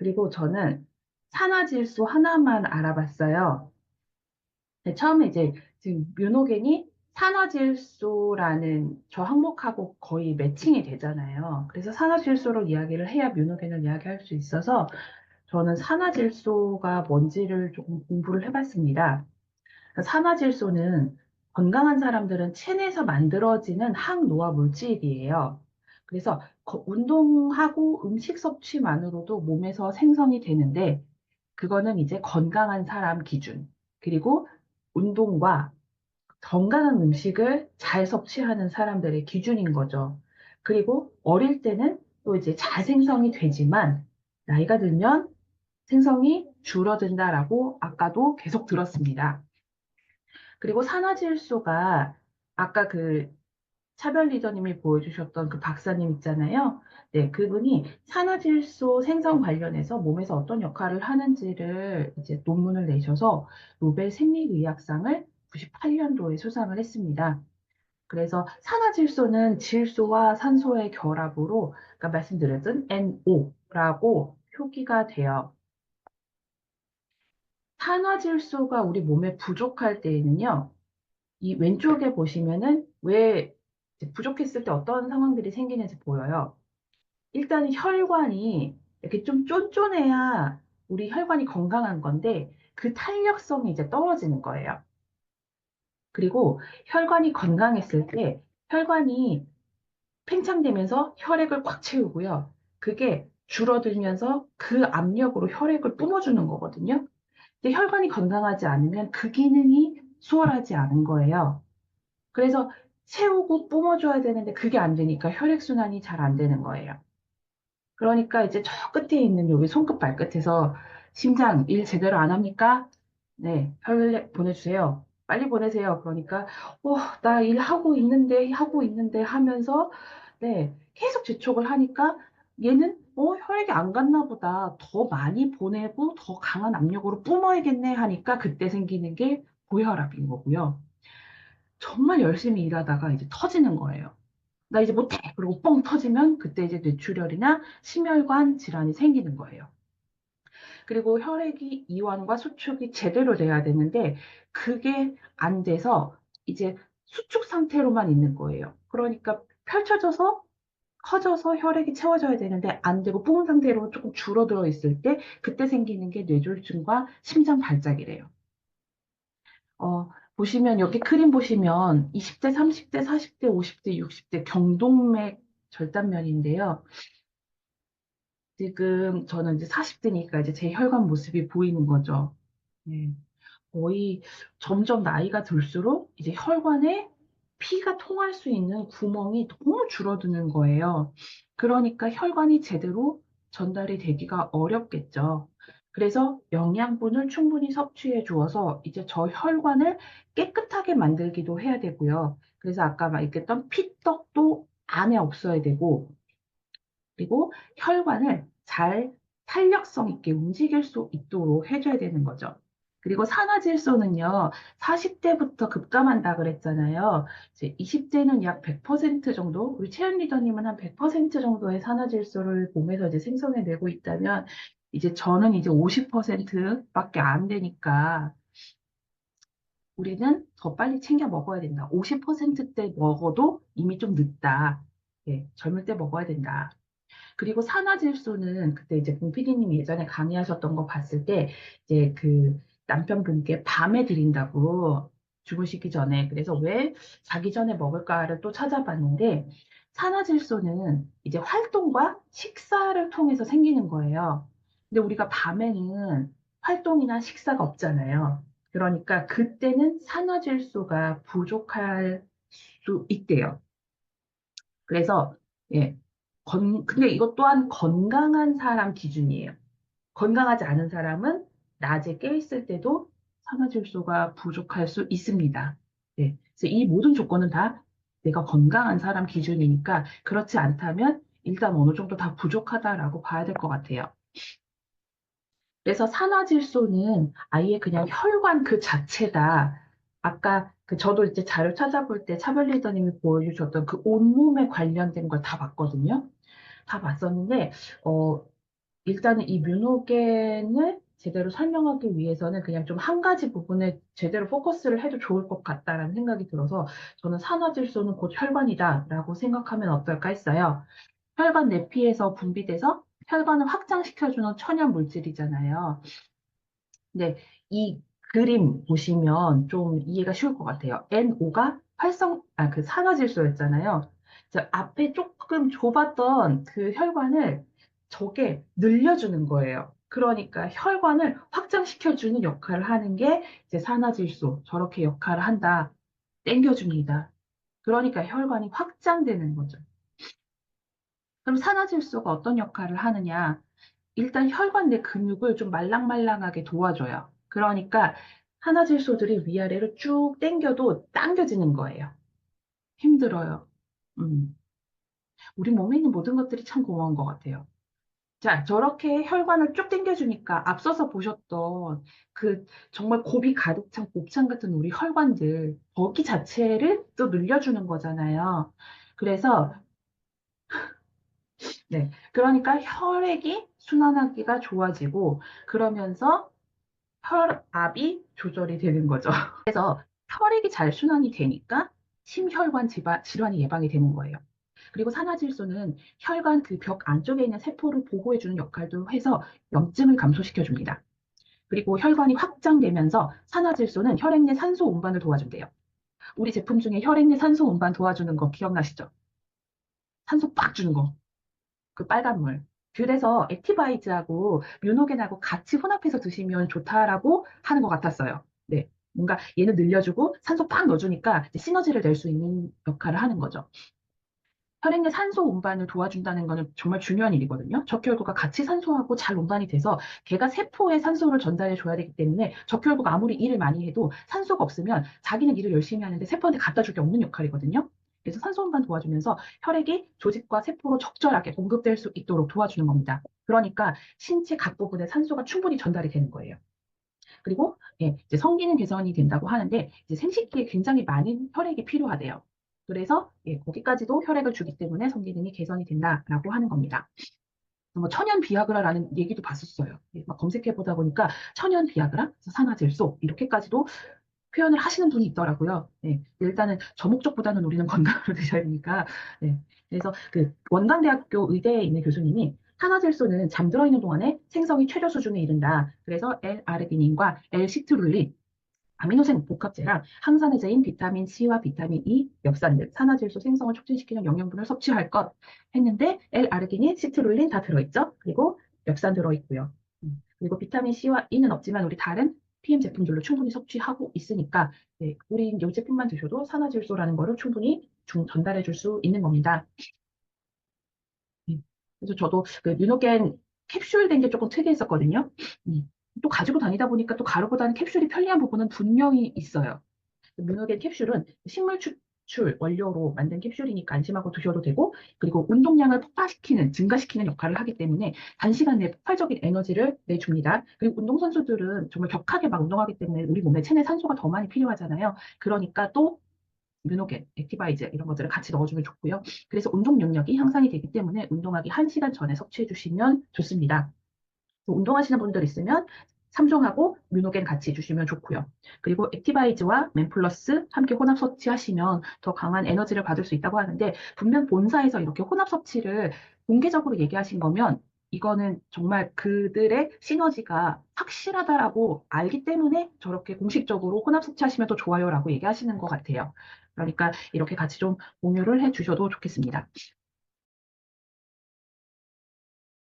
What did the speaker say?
그리고 저는 산화질소 하나만 알아봤어요. 네, 처음에 이제 지금 뮤노겐이 산화질소라는 저 항목하고 거의 매칭이 되잖아요. 그래서 산화질소를 이야기를 해야 뮤노겐을 이야기할 수 있어서 저는 산화질소가 뭔지를 조금 공부를 해봤습니다. 그러니까 산화질소는 건강한 사람들은 체내에서 만들어지는 항노화 물질이에요. 그래서 거- 운동하고 음식 섭취만으로도 몸에서 생성이 되는데 그거는 이제 건강한 사람 기준 그리고 운동과 건강한 음식을 잘 섭취하는 사람들의 기준인 거죠. 그리고 어릴 때는 또 이제 잘 생성이 되지만 나이가 들면 생성이 줄어든다라고 아까도 계속 들었습니다. 그리고 산화질소가 아까 그 차별 리더님이 보여주셨던 그 박사님 있잖아요. 네, 그분이 산화질소 생성 관련해서 몸에서 어떤 역할을 하는지를 이제 논문을 내셔서 노벨 생리의학상을 98년도에 수상을 했습니다. 그래서 산화질소는 질소와 산소의 결합으로, 아까 말씀드렸던 NO라고 표기가 돼요. 산화질소가 우리 몸에 부족할 때에는요, 이 왼쪽에 보시면은 왜 부족했을 때 어떤 상황들이 생기는지 보여요. 일단 혈관이 이렇게 좀 쫀쫀해야 우리 혈관이 건강한 건데 그 탄력성이 이제 떨어지는 거예요. 그리고 혈관이 건강했을 때 혈관이 팽창되면서 혈액을 꽉 채우고요. 그게 줄어들면서 그 압력으로 혈액을 뿜어주는 거거든요. 근데 혈관이 건강하지 않으면 그 기능이 수월하지 않은 거예요. 그래서 채우고 뿜어줘야 되는데 그게 안 되니까 혈액순환이 잘 안 되는 거예요. 그러니까 이제 저 끝에 있는 여기 손끝 발끝에서 심장 일 제대로 안 합니까? 네, 혈액 보내주세요. 빨리 보내세요. 그러니까, 어, 나 일하고 있는데, 하고 있는데 하면서, 네, 계속 재촉을 하니까 얘는, 어, 혈액이 안 갔나 보다. 더 많이 보내고 더 강한 압력으로 뿜어야겠네 하니까 그때 생기는 게 고혈압인 거고요. 정말 열심히 일하다가 이제 터지는 거예요. 나 이제 못해. 그리고 뻥 터지면 그때 이제 뇌출혈이나 심혈관 질환이 생기는 거예요. 그리고 혈액이 이완과 수축이 제대로 돼야 되는데 그게 안 돼서 이제 수축 상태로만 있는 거예요. 그러니까 펼쳐져서 커져서 혈액이 채워져야 되는데 안 되고 뿜은 상태로 조금 줄어들어 있을 때 그때 생기는 게 뇌졸중과 심장 발작이래요. 어, 보시면 여기 그림 보시면 20대, 30대, 40대, 50대, 60대 경동맥 절단면인데요. 지금 저는 이제 40대니까 이제 제 혈관 모습이 보이는 거죠. 네. 거의 점점 나이가 들수록 이제 혈관에 피가 통할 수 있는 구멍이 너무 줄어드는 거예요. 그러니까 혈관이 제대로 전달이 되기가 어렵겠죠. 그래서 영양분을 충분히 섭취해 주어서 이제 저 혈관을 깨끗하게 만들기도 해야 되고요. 그래서 아까 말했던 피떡도 안에 없어야 되고, 그리고 혈관을 잘 탄력성 있게 움직일 수 있도록 해줘야 되는 거죠. 그리고 산화질소는요, 40대부터 급감한다 그랬잖아요. 이제 20대는 약 100% 정도, 우리 채연 리더님은 한 100% 정도의 산화질소를 몸에서 이제 생성해내고 있다면, 이제 저는 이제 50%밖에 안 되니까, 우리는 더 빨리 챙겨 먹어야 된다. 50%대 먹어도 이미 좀 늦다. 예, 젊을 때 먹어야 된다. 그리고 산화질소는 그때 이제 공 PD님이 예전에 강의하셨던 거 봤을 때 이제 그 남편분께 밤에 드린다고 주무시기 전에 그래서 왜 자기 전에 먹을까를 또 찾아봤는데 산화질소는 이제 활동과 식사를 통해서 생기는 거예요. 근데 우리가 밤에는 활동이나 식사가 없잖아요. 그러니까 그때는 산화질소가 부족할 수 있대요. 그래서 예, 건, 근데 이것 또한 건강한 사람 기준이에요. 건강하지 않은 사람은 낮에 깨 있을 때도 산화질소가 부족할 수 있습니다. 네. 그래서 이 모든 조건은 다 내가 건강한 사람 기준이니까 그렇지 않다면 일단 어느 정도 다 부족하다라고 봐야 될 것 같아요. 그래서 산화질소는 아예 그냥 혈관 그 자체다. 아까 그 저도 이제 자료 찾아볼 때 차별 리더님이 보여주셨던 그 온몸에 관련된 걸 다 봤거든요. 다 봤었는데, 어, 일단은 이 뮤노겐을 제대로 설명하기 위해서는 그냥 좀 한 가지 부분에 제대로 포커스를 해도 좋을 것 같다라는 생각이 들어서 저는 산화질소는 곧 혈관이다라고 생각하면 어떨까 했어요. 혈관 내피에서 분비돼서 혈관을 확장시켜주는 천연 물질이잖아요. 네, 이 그림 보시면 좀 이해가 쉬울 것 같아요. NO가 활성, 아, 그 산화질소였잖아요. 저 앞에 조금 좁았던 그 혈관을 저게 늘려주는 거예요. 그러니까 혈관을 확장시켜주는 역할을 하는 게 이제 산화질소, 저렇게 역할을 한다. 땡겨줍니다. 그러니까 혈관이 확장되는 거죠. 그럼 산화질소가 어떤 역할을 하느냐? 일단 혈관 내 근육을 좀 말랑말랑하게 도와줘요. 그러니까 산화질소들이 위아래로 쭉 당겨도 당겨지는 거예요. 힘들어요. 음. 우리 몸에 있는 모든 것들이 참 고마운 것 같아요. 자, 저렇게 혈관을 쭉 당겨주니까 앞서서 보셨던 그 정말 곱이 가득 찬 곱창 같은 우리 혈관들, 거기 자체를 또 늘려주는 거잖아요. 그래서 네. 그러니까 혈액이 순환하기가 좋아지고 그러면서 혈압이 조절이 되는 거죠. 그래서 혈액이 잘 순환이 되니까 심혈관 지바- 질환이 예방이 되는 거예요. 그리고 산화질소는 혈관 그 벽 안쪽에 있는 세포를 보호해주는 역할도 해서 염증을 감소시켜줍니다. 그리고 혈관이 확장되면서 산화질소는 혈액 내 산소 운반을 도와준대요. 우리 제품 중에 혈액 내 산소 운반 도와주는 거 기억나시죠? 산소 빡 주는 거. 그 빨간 물. 그래서 액티바이즈하고 뮤노겐하고 같이 혼합해서 드시면 좋다라고 하는 것 같았어요. 네. 뭔가 얘는 늘려주고 산소 팍 넣어주니까 시너지를 낼 수 있는 역할을 하는 거죠. 혈액 내 산소 운반을 도와준다는 거는 정말 중요한 일이거든요. 적혈구가 같이 산소하고 잘 운반이 돼서 걔가 세포에 산소를 전달해 줘야 되기 때문에 적혈구가 아무리 일을 많이 해도 산소가 없으면 자기는 일을 열심히 하는데 세포한테 갖다 줄 게 없는 역할이거든요. 그래서 산소 운반 도와주면서 혈액이 조직과 세포로 적절하게 공급될 수 있도록 도와주는 겁니다. 그러니까 신체 각 부분에 산소가 충분히 전달이 되는 거예요. 그리고 예, 이제 성기능 개선이 된다고 하는데 이제 생식기에 굉장히 많은 혈액이 필요하대요. 그래서 예, 거기까지도 혈액을 주기 때문에 성기능이 개선이 된다라고 하는 겁니다. 뭐 천연 비아그라라는 얘기도 봤었어요. 예, 막 검색해 보다 보니까 천연 비아그라, 산화질소 이렇게까지도 표현을 하시는 분이 있더라고요. 네, 일단은 저 목적보다는 우리는 건강으로 드셔야 되니까. 네, 그래서 그 원광대학교 의대에 있는 교수님이 산화질소는 잠들어 있는 동안에 생성이 최저 수준에 이른다. 그래서 L-아르기닌과 L-시트룰린 아미노산 복합제랑 항산화제인 비타민 C와 비타민 E, 엽산들, 산화질소 생성을 촉진시키는 영양분을 섭취할 것 했는데 L-아르기닌, 시트룰린 다 들어있죠? 그리고 엽산 들어있고요. 음, 그리고 비타민 C와 E는 없지만 우리 다른 PM 제품들로 충분히 섭취하고 있으니까 네, 우린 이 제품만 드셔도 산화질소라는 거를 충분히 중, 전달해 줄 수 있는 겁니다. 음, 그래서 저도 그 뉴노겐 캡슐 된 게 조금 특이했었거든요. 음, 또 가지고 다니다 보니까 또 가루보다는 캡슐이 편리한 부분은 분명히 있어요. 뮤노겐 캡슐은 식물 추출 원료로 만든 캡슐이니까 안심하고 드셔도 되고, 그리고 운동량을 폭발시키는, 증가시키는 역할을 하기 때문에 단시간 내에 폭발적인 에너지를 내줍니다. 그리고 운동선수들은 정말 격하게 막 운동하기 때문에 우리 몸에 체내 산소가 더 많이 필요하잖아요. 그러니까 또 뮤노겐, 액티바이즈 이런 것들을 같이 넣어주면 좋고요. 그래서 운동 능력이 향상이 되기 때문에 운동하기 1시간 전에 섭취해 주시면 좋습니다. 운동하시는 분들 있으면 삼종하고 뮤노겐 같이 주시면 좋고요. 그리고 액티바이즈와 맨플러스 함께 혼합 섭취하시면 더 강한 에너지를 받을 수 있다고 하는데 분명 본사에서 이렇게 혼합 섭취를 공개적으로 얘기하신 거면 이거는 정말 그들의 시너지가 확실하다라고 알기 때문에 저렇게 공식적으로 혼합 섭취하시면 더 좋아요라고 얘기하시는 것 같아요. 그러니까 이렇게 같이 좀 공유를 해 주셔도 좋겠습니다.